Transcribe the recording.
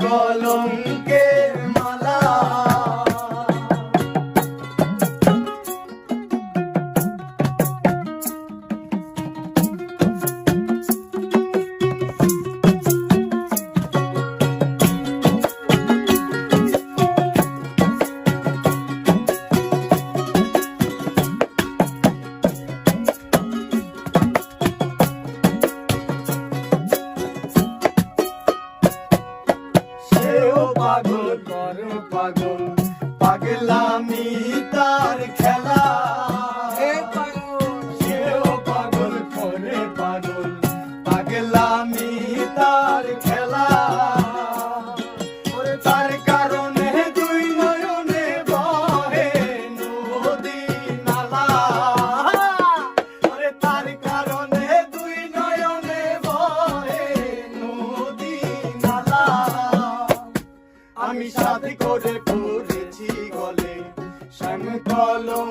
কলঙ্ক পাগল। পাগলামি তার খেলা। আমি সাথে করে পড়েছি গলে শ্যাম কলম